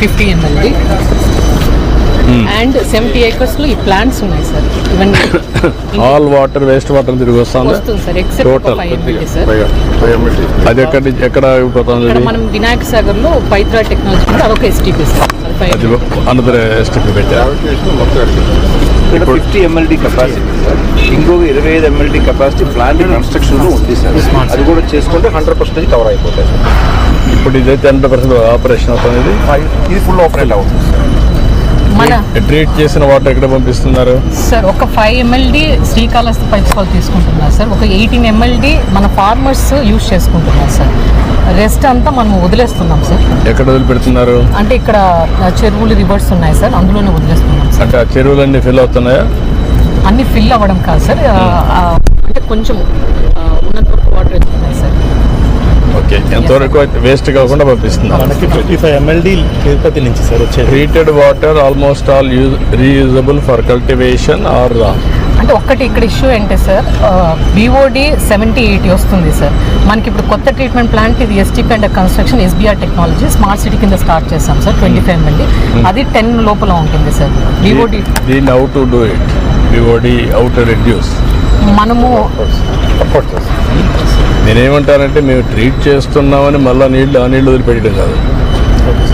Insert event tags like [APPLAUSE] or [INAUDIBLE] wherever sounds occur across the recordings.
Fifty MLD and. Seventy ఏకర్స్లో ఈ plants ఉన్నాయి సార్. ఇవన్నీ [COUGHS] ఆల్ వాటర్ వేస్ట్ వాటర్ తిరిగి వస్తుంది? ఎక్కడ మనం వినాయక సాగర్లో పైత్రా టెక్నాలజీ అదొక ఎస్టీపీ సార్. అది అనదర్ స్టెప్ పెట్టారు ఇక్కడ ఫిఫ్టీ ఎంఎల్డి కెపాసిటీ సార్ ఇంకొక ఇరవై ఐదు ఎంఎల్డి కెపాసిటీ ప్లాంట్ కన్స్ట్రక్షన్లో ఉంది సార్ అది కూడా చేసుకుంటే హండ్రెడ్ పర్సెంటేజ్ కవర్ అయిపోతాయి సార్ ఇప్పుడు ఇదైతే ఎనభై పర్సెంట్ ఆపరేషన్ అవుతుంది. ఇది ఇది ఫుల్ ఆపరేట్ అవుతుంది ట్రీట్ చేసిన వాటర్ ఎక్కడ పంపిస్తున్నారు? సార్ ఒక ఫైవ్ ఎంఎల్డి శ్రీకాళహస్తి పైప్స్ వాళ్ళు తీసుకుంటున్నారు సార్. ఒక ఎయిటీన్ ఎంఎల్డి మన ఫార్మర్స్ యూజ్ చేసుకుంటున్నారు సార్. రెస్ట్ అంతా మనం వదిలేస్తున్నాం సార్. ఎక్కడ వదిలిపెడుతున్నారు? అంటే ఇక్కడ చెరువులు రివర్స్ ఉన్నాయి సార్. అందులోనే వదిలేస్తున్నాం సార్. అంటే ఆ చెరువులన్నీ ఫిల్ అవుతున్నాయా? అన్ని ఫిల్ అవ్వడం కాదు సార్. అంటే కొంచెం ఎంతవరకు వేస్ట్ కాకుండా పంపిస్తున్నారు మనకి ట్వంటీ ఫైవ్ ఎంఎల్డి తిరుపతి నుంచి సార్ వచ్చేది. Treated water almost all use reusable for cultivation are అంటే ఒక్కటి ఇక్కడ ఇష్యూ ఏంటి సార్ బీఓడి సెవెంటీ ఎయిటీ వస్తుంది సార్ మనకి ఇప్పుడు కొత్త ట్రీట్మెంట్ ప్లాంట్ ఇది STP and construction SBR technology smart city కింద స్టార్ట్ చేస్తాం సార్ ట్వంటీ ఫైవ్ ఎంఎల్డి అది టెన్ లోపల ఉంటుంది సార్ బీఓడి దీన్ని how to do it BOD how to reduce మనము సపోర్ట్ చేస్తాం నేనేమంటానంటే మేము ట్రీట్ చేస్తున్నామని మళ్ళీ నీళ్ళు ఆ నీళ్ళు వదిలిపెట్టడం కాదు.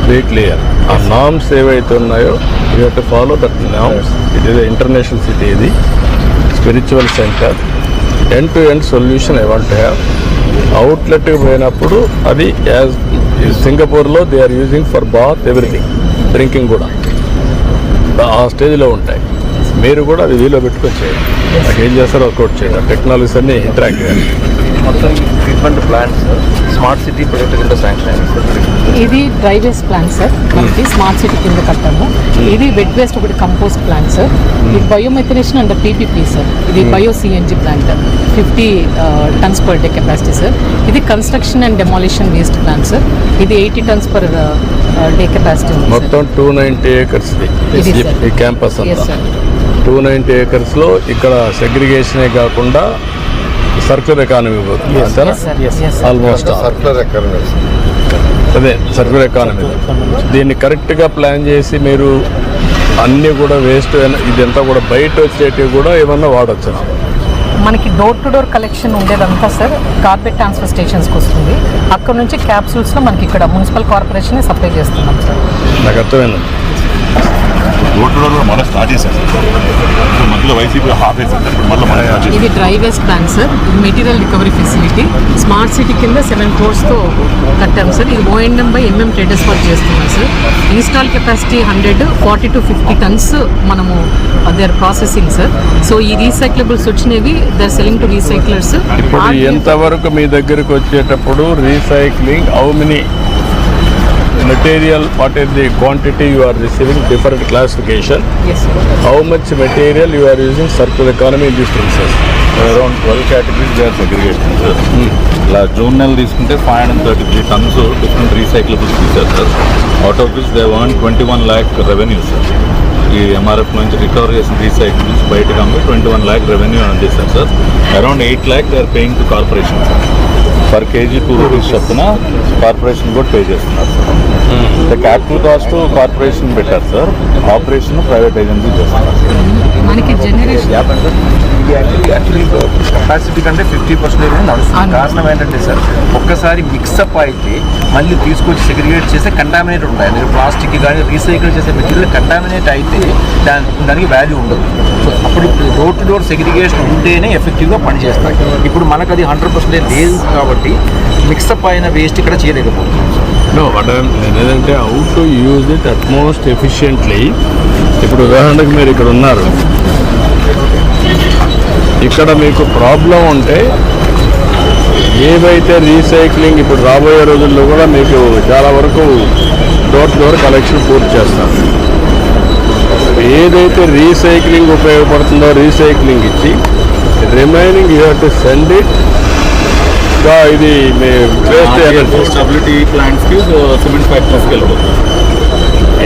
వెరీ క్లియర్ ఆ నామ్స్ ఏవైతే ఉన్నాయో you have to follow that norms it is international city ఇది. Spiritual centre end to end solution I want have అవుట్లెట్కి పోయినప్పుడు అది యాజ్ సింగపూర్లో they are using for bath everything drinking కూడా. ఆ స్టేజ్లో ఉంటాయి. మీరు కూడా అది వీలో పెట్టుకొని చేయండి. నాకు ఏం చేస్తారో వర్కౌట్ చేయండి. టెక్నాలజీస్ అన్ని ఇంటరాక్ట్ చేయాలి మొత్తం treatment plants smart city project కింద శాంక్షన్ అయింది. సార్ ఇది డ్రై వేస్ట్ ప్లాంట్ సార్ మనకి స్మార్ట్ సిటీ కింద కట్టాము. ఇది వెట్ వేస్ట్ ఒకటి కంపోస్ట్ ప్లాంట్ సార్ ఇది బయోమెథనేషన్ అండ్ పీపీపీ సార్ ఇది bio CNG plant fifty tons per day capacity sir ఇది construction and demolition waste plant sir ఇది eighty tons per day capacity sir మొత్తం two ninety acres ఇది. Sir. ఈ campus sir two ninety ఏకర్స్లో ఇక్కడ సెగ్రిగేషనే కాకుండా సర్క్యులర్ ఎకానమీ పోతుంది అంతేనా yes sir yes sir almost అదే సర్క్యులర్ ఎకానమీ దీన్ని కరెక్ట్గా ప్లాన్ చేసి మీరు అన్నీ కూడా వేస్ట్ ఇదంతా కూడా బయట వచ్చేటివి కూడా ఏమన్నా వాడచ్చు? మనకి డోర్ టు డోర్ కలెక్షన్ ఉండేదంతా సార్ కార్పెట్ ట్రాన్స్ఫర్ స్టేషన్స్కి వస్తుంది అక్కడ నుంచి క్యాప్సూల్స్లో మనకి ఇక్కడ మున్సిపల్ కార్పొరేషన్ సప్లై చేస్తున్నాం సార్ నాకు అర్థమైంది. డోర్ కూడా మళ్ళీ స్టార్ట్ చేశారు. సార్ ఇప్పుడు మధ్యలో వైసీపీ హాఫ్ వేసారు ఇప్పుడు మళ్ళీ ఇది dry waste plant sir material recovery facility. Smart city కింద సెవెన్ క్రోర్స్తో కట్టాం సార్ ఇది ఓఎన్ఎం బై ఎంఎం ట్రేడర్స్ వాళ్ళు చేస్తున్నాం sir install capacity hundred forty to fifty tons మనము they are processing sir so ఈ రీసైక్లబుల్స్ వచ్చినవి they are selling to recyclers ఇప్పుడు ఎంతవరకు మీ దగ్గరికి వచ్చేటప్పుడు recycling how many material what is the quantity you are receiving different classification yes sir how much material you are using circular economy in this princes around twelve categories they are segregation sir ఇలా June నెల తీసుకుంటే five hundred thirty three tons different recyclables తీశారు sir out of this they one twenty one lakh revenue sir ఈ MRF నుంచి recover చేసిన recycles బయటకు అమ్మి twenty one lakh revenue అందిస్తారు sir around eight lakh they are paying to corporation sir per kg two rupees చొప్పున corporation కూడా pay చేస్తున్నారు sir capital cost corporation పెట్టారు సార్ ఆపరేషన్ ప్రైవేట్ ఏజెన్సీ చేస్తున్నారు మనకి జనరేషన్ ఇది యాక్చువల్లీ యాక్చువల్లీ కెపాసిటీ కంటే fifty percent నడుస్తుంది. కారణం ఏంటంటే సార్ ఒక్కసారి మిక్సప్ అయితే మళ్ళీ తీసుకొచ్చి సెగ్రిగేట్ చేస్తే కంటామినేట్ ఉంటాయి. మీరు ప్లాస్టిక్ కానీ రీసైకిల్ చేసే మెటీరియల్ కంటామినేట్ అయితే దాని దానికి వాల్యూ ఉండదు. సో అప్పుడు డోర్ టు డోర్ సెగ్రిగేషన్ ఉంటేనే ఎఫెక్టివ్గా పనిచేస్తాయి. ఇప్పుడు మనకు అది హండ్రెడ్ పర్సెంట్ లేదు కాబట్టి మిక్సప్ అయిన వేస్ట్ ఇక్కడ చేయలేకపోతున్నాం. సార్ నో వాట్ ఏంటంటే how to use it utmost efficiently ఇప్పుడు ఉదాహరణకు మీరు ఇక్కడ ఉన్నారు. ఇక్కడ మీకు ప్రాబ్లం ఉంటే ఏవైతే రీసైక్లింగ్ ఇప్పుడు రాబోయే రోజుల్లో కూడా మీకు చాలా వరకు డోర్ టు డోర్ కలెక్షన్ పూర్తి చేస్తారు ఏదైతే రీసైక్లింగ్ ఉపయోగపడుతుందో రీసైక్లింగ్ ఇచ్చి remaining you have to send it ఇది మీ వేస్ట్ ఎనర్జీ స్టెబిలిటీ ప్లాంట్స్కి సిమెంట్ ఫ్యాక్టరీస్కి వెళ్ళిపోతుంది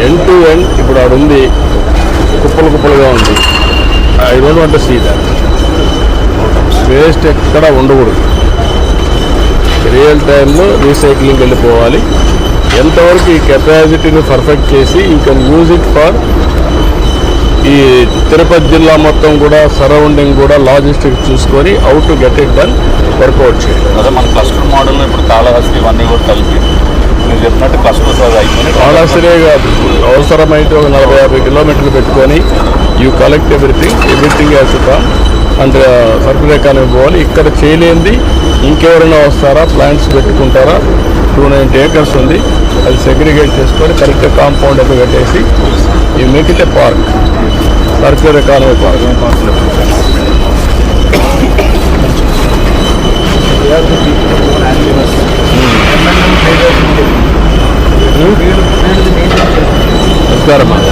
ఎండ్ టు ఎండ్ ఇప్పుడు ఆడ ఉంది కుప్పలు కుప్పలుగా ఉంది. I don't want see that waste ఎక్కడ ఉండకూడదు. రియల్ టైంలో రీసైక్లింగ్ వెళ్ళిపోవాలి. ఎంతవరకు ఈ కెపాసిటీని పర్ఫెక్ట్ చేసి you can use it for ఈ తిరుపతి జిల్లా మొత్తం కూడా సరౌండింగ్ కూడా లాజిస్టిక్ చూసుకొని out to get it done workout చేయాలి. అదే మన క్లస్టర్ మోడల్ ఇప్పుడు కాళహస్తి ఇవన్నీ కూడా కలిపి మీరు చెప్పినట్టు క్లస్టర్ సార్ అయిపోయింది కాళహస్తిరే కాదు అవసరమైతే ఒక నలభై యాభై కిలోమీటర్లు పెట్టుకొని you collect everything everything as to అంటే సర్కులర్ ఎకానమీ పోవాలి. ఇక్కడ చేయలేనిది ఇంకెవరైనా వస్తారా? ప్లాంట్స్ పెట్టుకుంటారా? టూ నైంటీ ఏకర్స్ ఉంది. అది సెగ్రిగేట్ చేసుకొని కరెక్ట్గా కాంపౌండ్ అది కట్టేసి ఈ మెకిటే పార్క్. Circular economy park. నమస్కారం.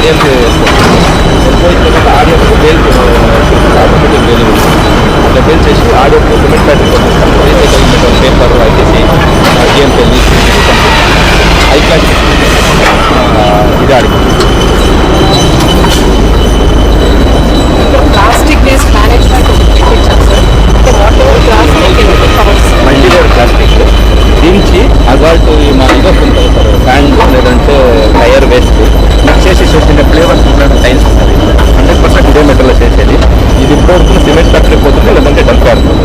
ఆడియన్స్ ఆడియన్స్ బెయిల్ బెయిల్ అట్లా బెయిల్ చేసి ఆడియన్స్ సిమెంట్ ఫ్యాక్టరీ పంపిస్తాం పేపర్ ఐటీసీ ఐఎంపీ ఐక్లాస్ ఇది ఆడిపోతుంది Marcando.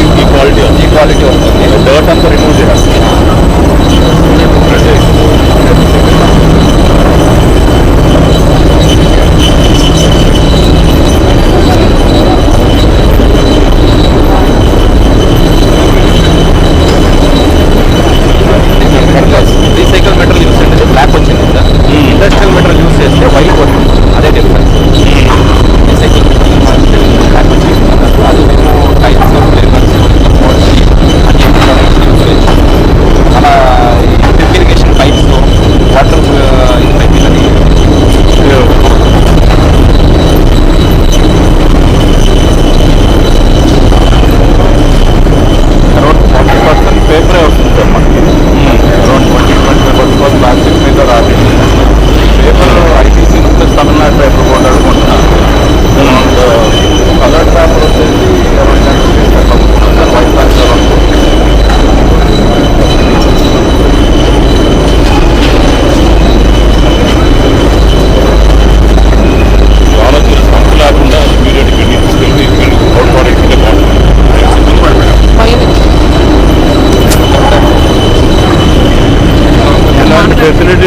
ఈ క్వాలిటీ ఈ క్వాలిటీ వస్తుంది డర్ట్ అంతా రిమూవ్ చేయాలి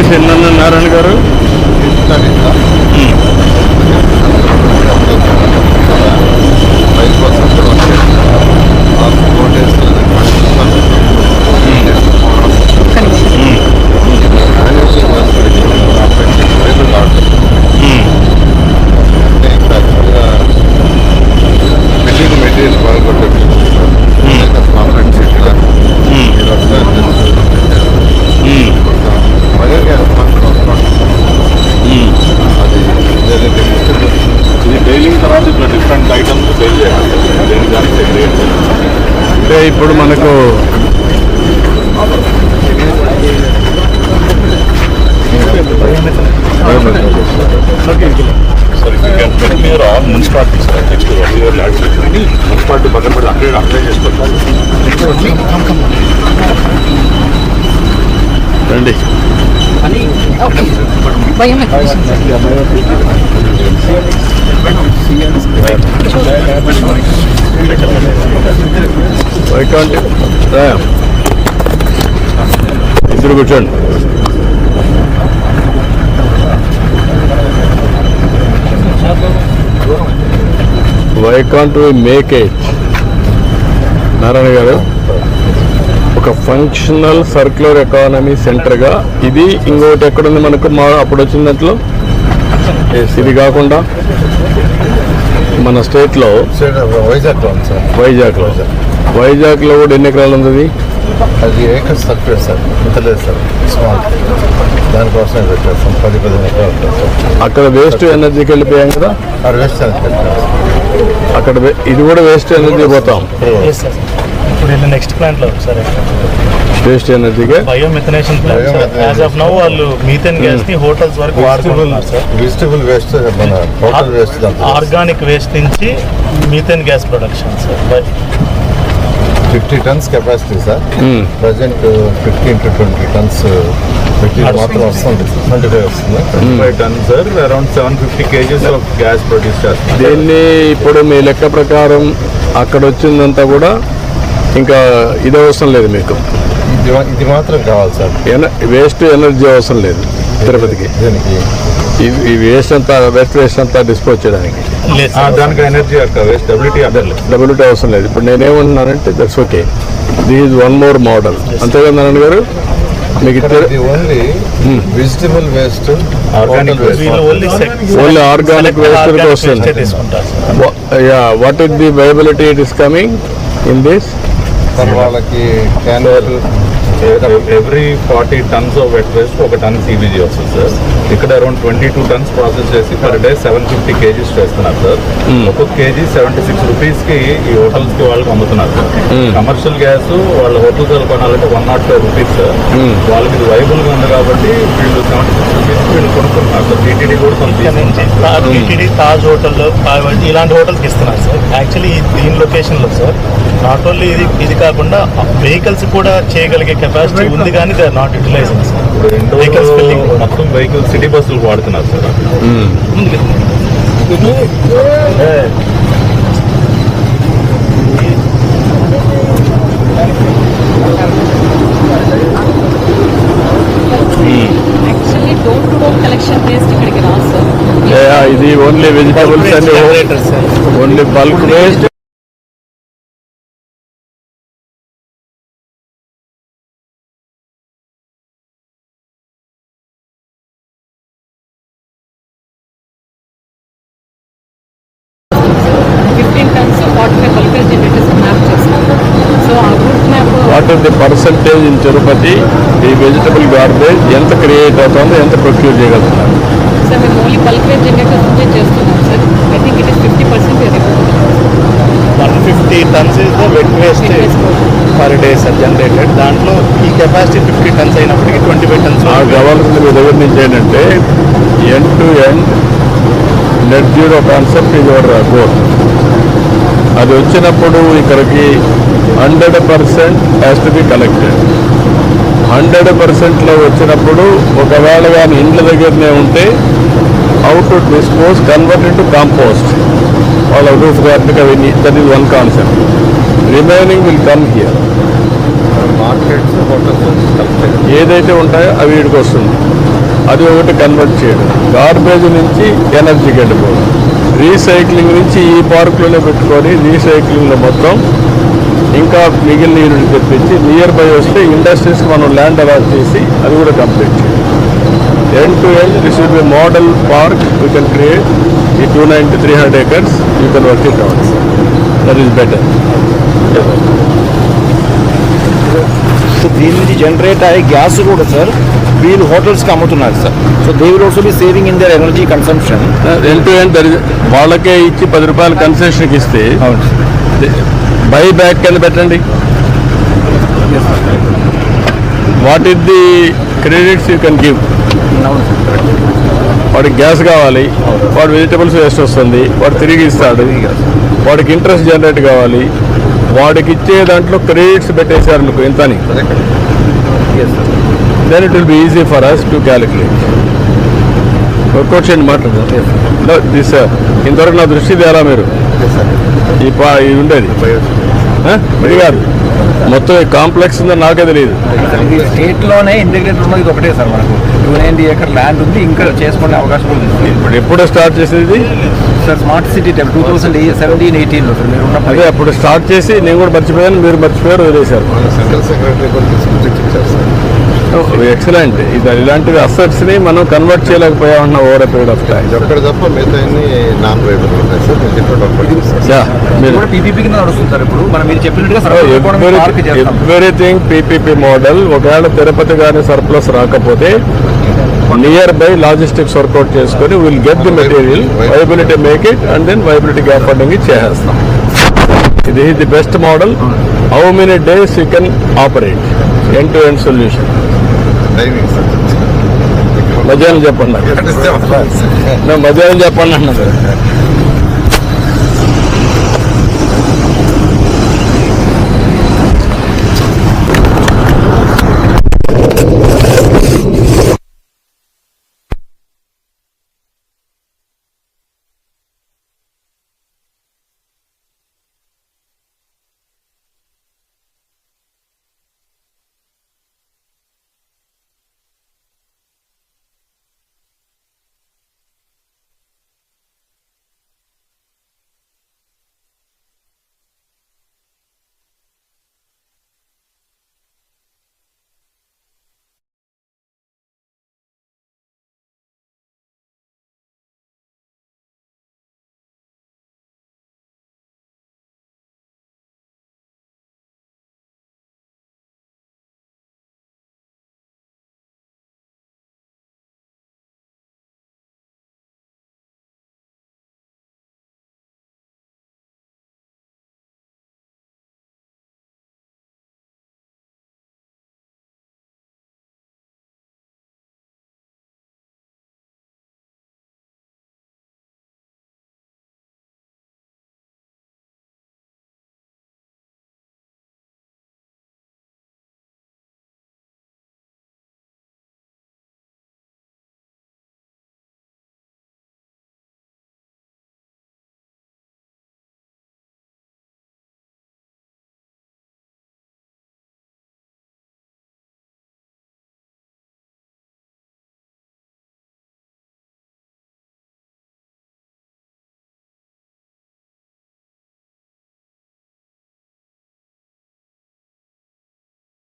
వైఎస్ ఎన్ఎన్ నారాయణ గారు ఇప్పుడు మనకు sir you can tell municipality sir next municipality పక్కన అప్లై చేసుకోవాలి రండి కాంట్ ఇద్దరు కూర్చోండి. Why can't we make it Narayana garu ఒక ఫంక్షనల్ సర్క్యులర్ ఎకానమీ సెంటర్గా ఇది ఇంకోటి ఎక్కడుంది మనకు? మా అప్పుడు వచ్చిన దాంట్లో? ఇది కాకుండా మన స్టేట్లో వైజాగ్ ఉంది సార్ వైజాగ్లో వైజాగ్లో కూడా ఎన్ని ఎకరాలు ఉంది అది? ఏకర్స్ తక్కువే సార్. ఇంత లేదు సార్. స్మాల్ దానికోసమే పెట్టారు సార్. పది పదిహేను ఎకరాలు అక్కడ వేస్ట్ ఎనర్జీకి వెళ్ళిపోయాం కదా? వేస్ట్ అక్కడ ఇది కూడా వేస్ట్ ఎనర్జీ పోతాం. ఇప్పుడు నెక్స్ట్ ప్లాంట్లో sir waste ఎనర్జీకే biomethanation plant. As of now వాళ్ళు మీథేన్ గ్యాస్ని హోటల్స్ వరకు వాడుకుంటున్నారు sir vegetable waste total waste organic waste నుంచి methane gas production sir fifty tons capacity sir. Present fifteen to twenty tons material మాత్రం వస్తుంది twenty five వస్తుంది five sir around seven fifty kgs of gas produce చేస్తారు దీన్ని ఇప్పుడు మీ లెక్క ప్రకారం అక్కడ వచ్చిందంతా కూడా ఇంకా ఇది అవసరం లేదు మీకు. ఇది మాత్రం కావాలి సార్ వేస్ట్ ఎనర్జీ అవసరం లేదు తిరుపతికి. దీనికి? ఈ- వేస్ట్ అంతా వేస్ట్ వేస్ట్ అంతా డిస్పోజ్ చేయడానికి. దానికి ఎనర్జీ స్టెబిలిటీ డబ్ల్యూటీ అవసరం లేదు. ఇప్పుడు నేనేమంటున్నానంటే that's okay this is one more model అంతేగా నారాయణ గారు మీకు ఓన్లీ వెజిటబుల్ వేస్ట్ waste. వీళ్ళు ఓన్లీ Only organic waste. కి వస్తుంది. Yeah what is the viability it is coming in this వాళ్ళకి క్యాన్వర్ every forty tons of wet waste ఒక ton CBG వస్తుంది sir ఇక్కడ around twenty two tons process చేసి per day seven fifty kgs చేస్తున్నారు sir ఒక్కొక్క KG seventy six రూపీస్కి ఈ హోటల్స్కి వాళ్ళకి అమ్ముతున్నారు సార్ కమర్షియల్ గ్యాస్ వాళ్ళ హోటల్స్ కొనాలంటే one naught five rupees sir వాళ్ళకి ఇది వైబుల్గా ఉంది కాబట్టి వీళ్ళు సెవెంటీ సిక్స్ రూపీస్ వీళ్ళు కొనుక్కుంటున్నారు సార్ టీటీడీ కూడా టీటీడీ తాజ్ హోటల్లో ఇలాంటి హోటల్స్కి ఇస్తున్నారు సార్ యాక్చువల్లీ దీని లొకేషన్లో సార్ నాట్ ఓన్లీ ఇది ఇది కాకుండా వెహికల్స్ కూడా చేయగలిగే కెపాసిటీ ఉంది కానీ they are not utilising sir రెండు వెహికల్స్ మొత్తం వెహికల్ సిటీ బస్సులు వాడుతున్నారు సార్. ఇది only vegetables and only bulk waste generators map so ఆ route map what is the percentage in Tirupati ఈ వెజిటబుల్ గార్బేజ్ ఎంత క్రియేట్ అవుతుందో ఎంత ప్రొక్యూర్ చేయగలుగుతున్నారు సార్ మేము ఓన్లీ బల్కేజ్ జనరేటర్స్ నుంచే చేస్తున్నాం sir. I think it is fifty percent one fifty tons is the wet waste per day sir generated దాంట్లో ఈ కెపాసిటీ ఫిఫ్టీ టన్స్ అయినప్పటికీ ట్వంటీ ఫైవ్ టన్స్ కావాల్సింది మీ దగ్గర నుంచి ఏంటంటే end to end net zero concept ఇది గోల్ అది వచ్చినప్పుడు ఇక్కడికి hundred percent has to be collected hundred పర్సెంట్లో వచ్చినప్పుడు ఒకవేళ కానీ ఇండ్ల దగ్గరనే ఉంటే how to dispose convert to compost వాళ్ళ రూఫ్ గార్డెన్ అవన్నీ that is one concept remaining will come here markets hotels కలిపి ఏదైతే ఉంటాయో అవి వీడికి వస్తుంది. అది ఒకటి కన్వర్ట్ చేయడం. గార్బేజ్ నుంచి ఎనర్జీకి వెళ్ళిపోవడం రీసైక్లింగ్ నుంచి ఈ పార్కులోనే పెట్టుకొని రీసైక్లింగ్లో మొత్తం ఇంకా మిగిలిన యూనిట్ తెప్పించి నియర్ బై వస్తే ఇండస్ట్రీస్కి మనం ల్యాండ్ అలాట్ చేసి అది కూడా కంప్లీట్ చేయాలి. End to end this will be model park you can create ఈ two ninety three hundred acres you can work it out that is better so దీని నుంచి జనరేట్ అయ్యే గ్యాస్ కూడా సార్ వీళ్ళు హోటల్స్కి అమ్ముతున్నారు sir so they will also be saving in their energy consumption end to end వాళ్ళకే ఇచ్చి పది రూపాయలు కన్సెషన్కి ఇస్తే బై బ్యాక్ కింద పెట్టండి. What is the credits you can give వాడికి గ్యాస్ కావాలి వాడు వెజిటబుల్స్ వేస్ట్ వస్తుంది వాడు తిరిగి ఇస్తాడు వాడికి ఇంట్రెస్ట్ జనరేట్ కావాలి వాడికి ఇచ్చే దాంట్లో క్రెడిట్స్ పెట్టేశారు మీకు ఎంత అని then it will be easy for us to calculate workout చేయండి మాట్లాడదాం. దిస్ ఇంతవరకు నా దృష్టి తేలా మీరు? ఈ పా ఇది ఉండేది? ఇది కాదు. మొత్తం కాంప్లెక్స్ ఉందని నాకే తెలియదు. ఇది స్టేట్లోనే ఇంటిగ్రేటెడ్ ఉన్నది ఒకటే సార్ మనకు. టూ నైన్టీ ఏకర్ ల్యాండ్ ఉంది ఇంకా చేసుకునే అవకాశం ఉంది ఇప్పుడు ఎప్పుడో స్టార్ట్ చేసేది? Sir smart city two thousand seventeen ఎయిటీన్లో సార్ మీరు ఉన్నప్పుడు. అదే అప్పుడు స్టార్ట్ చేసి నేను కూడా మర్చిపోయాను మీరు మర్చిపోయారు వదిలేశారు. సెంట్రల్ సెక్రటరీ కూడా సార్ ఎక్సలెంట్ ఇది ఇలాంటివి అసెట్స్ని మనం కన్వర్ట్ చేయలేకపోయామన్న ఓవర్ పీరియడ్ ఆఫ్ టైం ఇది ఒక్కటి తప్ప మిగతా non sir. Everything PPP model ఒకవేళ తిరుపతి కానీ సర్ప్లస్ రాకపోతే నియర్ బై లాజిస్టిక్స్ వర్కౌట్ చేసుకొని will get the material viability make it and then viability gap funding చేసేస్తాం. ఇది the best model how many days you can operate end to end solution sir. మధ్యాహ్నం చెప్పండి. మధ్యాహ్నం చెప్పండి అన్నది